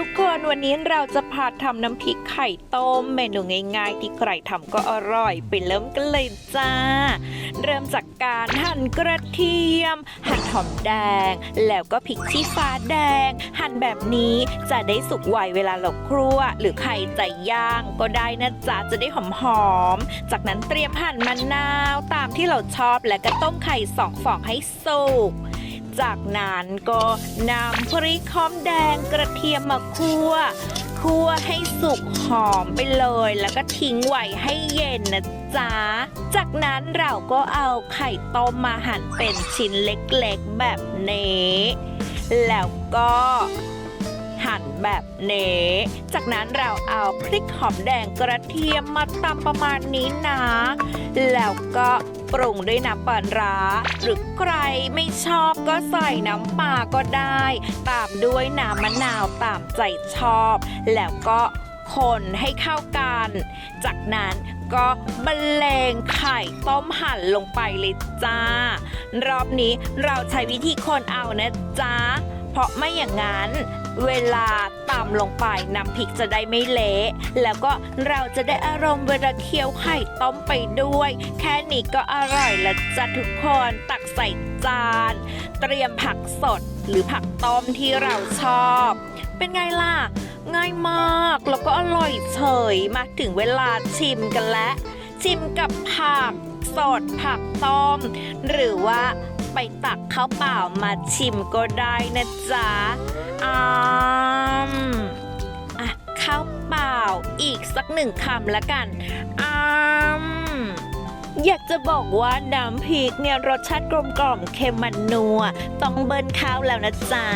ทุกคนวันนี้เราจะพาทำน้ำพริกไข่ต้ม เมนูง่ายๆ ที่ใครทำก็อร่อย ไปเริ่มกันเลยจ้า เริ่มจากการหั่นกระเทียม หั่นหอมแดง แล้วก็พริกชี้ฟ้าแดง หั่นแบบนี้จะได้สุกไวเวลาเราครัว หรือไข่จย่างก็ได้นะจ๊ะจะได้หอมๆจากนั้นเตรียมหั่นมะนาวตามที่เราชอบแล้วก็ต้มไข่สองฟองให้สุก จากนั้นก็นำพริกหอมแดงกระเทียมมาคั่วคั่วให้สุกหอมไปเลย แล้วก็ทิ้งไว้ให้เย็นนะจ๊ะ จากนั้นเราก็เอาไข่ต้มมาหั่นเป็นชิ้นเล็กๆแบบนี้ แล้วก็หั่นแบบนี้ จากนั้นเราเอาพริกหอมแดงกระเทียมมาตำประมาณนี้นะ แล้วก็ ปรุงด้วยน้ำปลาร้าหรือใครไม่ชอบก็ใส่น้ำปลาก็ได้ ตามด้วยน้ำมะนาวตามใจชอบ แล้วก็คนให้เข้ากัน จากนั้นก็บรรเลงไข่ต้มหั่นลงไปเลยจ้า รอบนี้เราใช้วิธีคนเอานะจ๊ะเพราะไม่อย่างนั้น เวลาำลงไปน้ำพริกจะได้ไม่เละแล้วก็เราจะได้อารมณ์เวลาเคี้ยวไข่ต้มไปด้วย แค่นี้ก็อร่อยแล้วจ้ะทุกคนตักใส่จาน เตรียมผักสดหรือผักต้มที่เราชอบ เป็นไงล่ะ ง่ายมากแล้วก็อร่อยเฉยมาถึงเวลาชิมกันแล้ว ชิมกับผักสดผักต้ม หรือว่าไปตักข้าวเปล่ามาชิมก็ได้นะจ๊ะอืม หนึ่งคำละกันอืมอยากจะบอกว่าน้ำพริกเนี่ยรสชาติกลมกล่อมเค็มมันนัว ต้องเบิ้ลข้าวแล้วนะจ๊ะ